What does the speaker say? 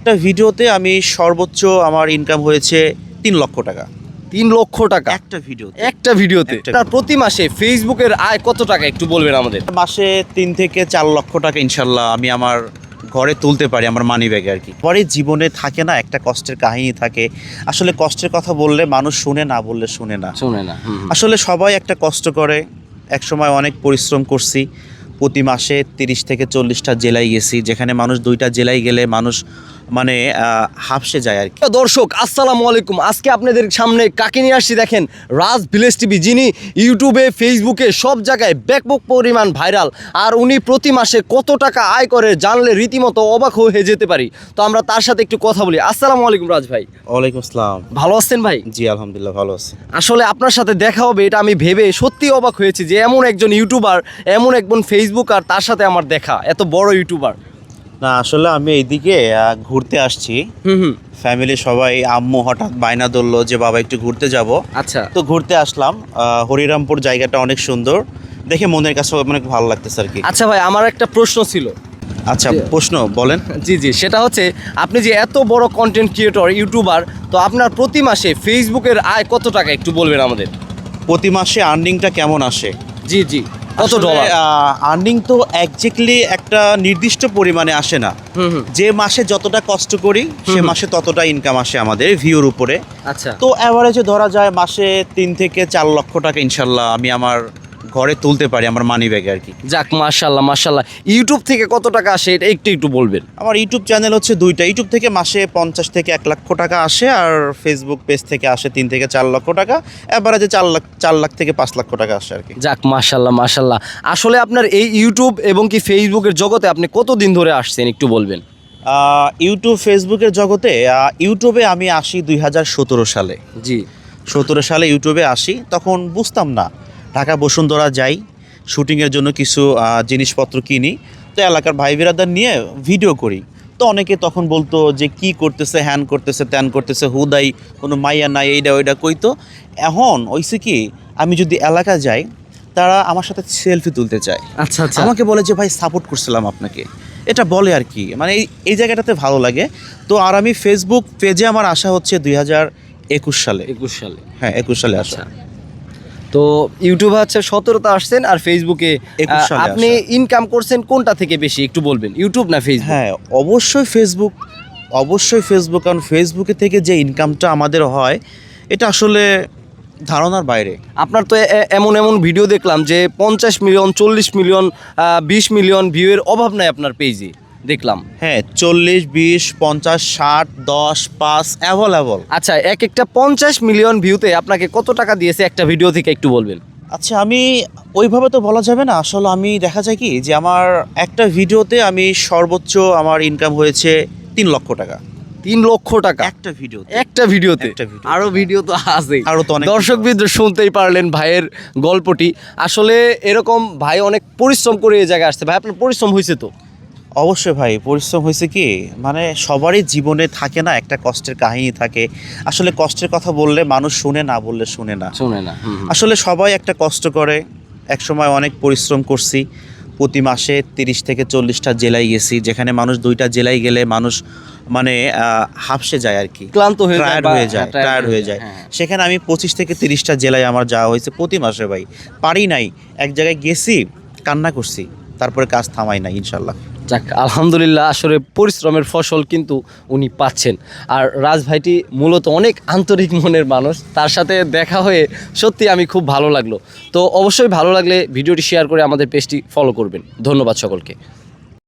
একটা ভিডিওতে আমি সর্বোচ্চ আমার ইনকাম হয়েছে তিন লক্ষ টাকা। তিন লক্ষ টাকা? একটা ভিডিও একটা ভিডিওতে? তার প্রতি মাসে ফেসবুকের আয় কত টাকা একটু বলবেন আমাদের? মাসে তিন থেকে চার লক্ষ টাকা ইনশাল্লাহ আমি আমার ঘরে তুলতে পারি আমার মানি ব্যাগে আর কি। পরে জীবনে থাকে না একটা কষ্টের কাহিনী থাকে। আসলে কষ্টের কথা বললে মানুষ শুনে না বললে শুনে না। শুনে না আসলে সবাই একটা কষ্ট করে। এক সময় অনেক পরিশ্রম করছি। প্রতি মাসে তিরিশ থেকে চল্লিশটা জেলায় গেছি যেখানে মানুষ দুইটা জেলায় গেলে মানুষ মানে হাফসে যায় আর কি। দর্শক আসসালামু আলাইকুম। আজকে আপনাদের সামনে কাকে নিয়ে আসছি দেখেন? রাজ ভিলেজ টিভি যিনি ইউটিউবে ফেসবুকে সব জায়গায় ব্যাপক পরিমাণ ভাইরাল। আর উনি প্রতি মাসে কত টাকা আয় করে জানলে রীতিমতো অবাক হয়ে যেতে পারি। তো আমরা তার সাথে একটু কথা বলি। আসসালামু আলাইকুম রাজ ভাই। ওয়ালাইকুম আসসালাম। ভালো আছেন ভাই? জি আলহামদুলিল্লাহ ভালো আছি। আসলে আপনার সাথে দেখা হবে এটা আমি ভেবে সত্যি অবাক হয়েছি যে এমন একজন ইউটিউবার এমন একজন ফেসবুক আর তার সাথে আমার দেখা এত বড় ইউটিউবার। না আসলে আমি এইদিকে ঘুরতে আসছি। ফ্যামিলি সবাই আম্মু হঠাৎ বায়না ধরলো যে বাবা একটু ঘুরতে যাব। আচ্ছা। তো ঘুরতে আসলাম। হরিরামপুর জায়গাটা অনেক সুন্দর। দেখে মনের কাছে অনেক ভালো লাগতেছে আর কি। আচ্ছা ভাই আমার একটা প্রশ্ন ছিল। আচ্ছা প্রশ্ন বলেন। জি জি সেটা হচ্ছে আপনি যে এত বড় কন্টেন্ট ক্রিয়েটর ইউটিউবার তো আপনার প্রতি মাসে ফেসবুকের আয় কত টাকা একটু বলবেন আমাদের? প্রতি মাসে আর্নিংটা কেমন আসে? জি জি। কত ডলার আর্নিং তো একজ্যাক্টলি একটা নির্দিষ্ট পরিমাণে আসে না। যে মাসে যতটা কষ্ট করি সে মাসে ততটা ইনকাম আসে আমাদের ভিউর উপরে। আচ্ছা। তো অ্যাভারেজে ধরা যায় মাসে তিন থেকে চার লক্ষ টাকা ইনশাল্লাহ আমি আমার ঘরে তুলতে পারি আমার মানি ব্যাগে আর কি। যাক মাশাল্লাহ মাশাল্লাহ ইউটিউব থেকে কত টাকা আসে এটা একটু একটু বলবেন। আমার ইউটিউব চ্যানেল হচ্ছে দুইটা। ইউটিউব থেকে মাসে পঞ্চাশ থেকে এক লক্ষ টাকা আসে আর ফেসবুক পেজ থেকে আসে তিন থেকে চার লক্ষ টাকা। অ্যাভারেজে চার লাখ চার লাখ থেকে পাঁচ লক্ষ টাকা আসে আর কি। যাক মাশাল্লাহ মাশাল্লাহ আসলে আপনার এই ইউটিউব এবং কি ফেসবুকের জগতে আপনি কতদিন ধরে আসছেন একটু বলবেন? ইউটিউব ফেসবুকের জগতে ইউটিউবে আমি আসি দুই হাজার সতেরো সালে। জি। সতেরো সালে ইউটিউবে আসি তখন বুঝতাম না ঢাকা বসুন্ধরা যাই শুটিংয়ের জন্য কিছু জিনিসপত্র কিনি। তো এলাকার ভাই বিরাদার নিয়ে ভিডিও করি। তো অনেকে তখন বলতো যে কি করতেছে হ্যান করতেছে ত্যান করতেছে হুদাই কোনো মাইয়া নাই এইটা ওইটা কইতো। এখন ওইসে কি আমি যদি এলাকা যাই তারা আমার সাথে সেলফি তুলতে চায়। আচ্ছা আচ্ছা। আমাকে বলে যে ভাই সাপোর্ট করছিলাম আপনাকে। এটা বলে আর কি। মানে এই এই জায়গাটাতে ভালো লাগে। তো আর আমি ফেসবুক পেজে আমার আসা হচ্ছে দুই হাজার একুশ সালে। একুশ সালে। হ্যাঁ একুশ সালে আসা। আচ্ছা। তো ইউটিউবে হচ্ছে সতেরোতে আসছেন আর ফেসবুকে 21 আপনি ইনকাম করছেন কোনটা থেকে বেশি একটু বলবেন? ইউটিউব না ফেসবুক হ্যাঁ অবশ্যই ফেসবুক অবশ্যই ফেসবুক কারণ ফেসবুকে থেকে যে ইনকামটা আমাদের হয় এটা আসলে ধারণার বাইরে। আপনার তো এমন এমন ভিডিও দেখলাম যে পঞ্চাশ মিলিয়ন চল্লিশ মিলিয়ন বিশ মিলিয়ন ভিউয়ের অভাব নাই আপনার পেজে দেখলাম। হ্যাঁ চল্লিশ বিশ পঞ্চাশ ষাট দশ পাঁচ অ্যাভেলেবল আচ্ছা এক একটা পঞ্চাশ মিলিয়ন ভিউতে আপনাকে কত টাকা দিয়েছে একটা ভিডিও থেকে একটু বলবেন? আচ্ছা আমি ওইভাবে তো বলা যাবে না। আসলে আমি দেখা যায় কি যে আমার একটা ভিডিওতে আমি সর্বোচ্চ আমার ইনকাম হয়েছে তিন লক্ষ টাকা। তিন লক্ষ টাকা? একটা ভিডিও একটা ভিডিওতে আরও ভিডিও তো আছে। আরও তো দর্শক শুনতেই পারলেন ভাইয়ের গল্পটি। আসলে এরকম ভাই অনেক পরিশ্রম করে এই জায়গায় আসছে। ভাই আপনার পরিশ্রম হয়েছে তো? অবশ্যই ভাই পরিশ্রম হয়েছে কি? মানে সবারই জীবনে থাকে না একটা কষ্টের কাহিনী থাকে। আসলে কষ্টের কথা বললে মানুষ শুনে না বললে শুনে না। শুনে না আসলে সবাই একটা কষ্ট করে। এক সময় অনেক পরিশ্রম করছি। প্রতি মাসে তিরিশ থেকে চল্লিশটা জেলায় গেছি যেখানে মানুষ দুইটা জেলায় গেলে মানুষ মানে হাফসে যায় আর কি। ক্লান্ত হয়ে যায় টায়ার্ড হয়ে যায় হ্যাঁ, টায়ার্ড হয়ে যায় হ্যাঁ। সেখানে আমি পঁচিশ থেকে তিরিশটা জেলায় আমার যাওয়া হয়েছে প্রতি মাসে ভাই। পারি নাই। এক জায়গায় গেছি কান্না করছি। তারপরে কাজ থামাই নাই ইনশাল্লাহ। যাক, আলহামদুলিল্লাহ আসলে পরিশ্রমের ফসল কিন্তু উনি পাচ্ছেন। আর রাজভাইটি মূলত অনেক আন্তরিক মনের মানুষ, তার সাথে দেখা হয়ে সত্যি আমি খুব ভালো লাগল। তো অবশ্যই ভালো লাগলে ভিডিওটি শেয়ার করে আমাদের পেজটি ফলো করবেন। ধন্যবাদ সকলকে।